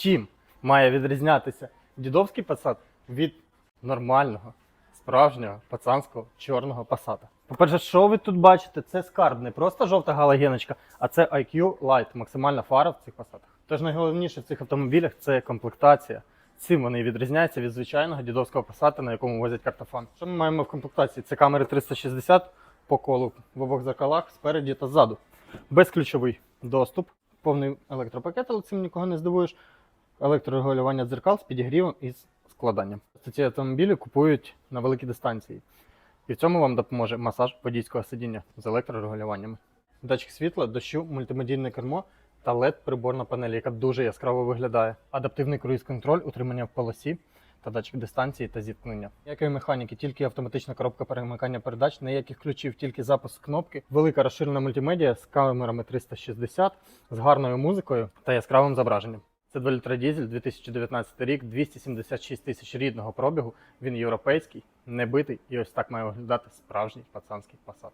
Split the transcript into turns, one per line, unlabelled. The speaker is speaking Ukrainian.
Чим має відрізнятися дідовський Passat від нормального, справжнього пацанського чорного Passat? По-перше, що ви тут бачите? Це скарб, не просто жовта галогеночка, а це IQ Light, максимальна фара в цих Passat. Тож найголовніше в цих автомобілях це комплектація. Цим вони відрізняються від звичайного дідовського Passat, на якому возять картофан. Що ми маємо в комплектації? Це камери 360 по колу в обох зеркалах спереді та ззаду. Безключовий доступ, повний електропакет, але цим нікого не здивуєш. Електрорегулювання дзеркал з підігрівом і складанням. Ці автомобілі купують на великі дистанції. І в цьому вам допоможе масаж водійського сидіння з електрорегулюваннями. Датчик світла, дощу, мультимедійне кермо та led приборна панель, яка дуже яскраво виглядає. Адаптивний круїз-контроль, утримання в полосі та датчик дистанції та зіткнення. Ніякої механіки, тільки автоматична коробка перемикання передач, ніяких ключів, тільки запуск кнопки, велика розширена мультимедіа з камерами 360, з гарною музикою та яскравим зображенням. Це 2 літра дізель, 2019 рік, 276 тисяч рідного пробігу. Він європейський, небитий, і ось так має виглядати справжній пацанський Passat.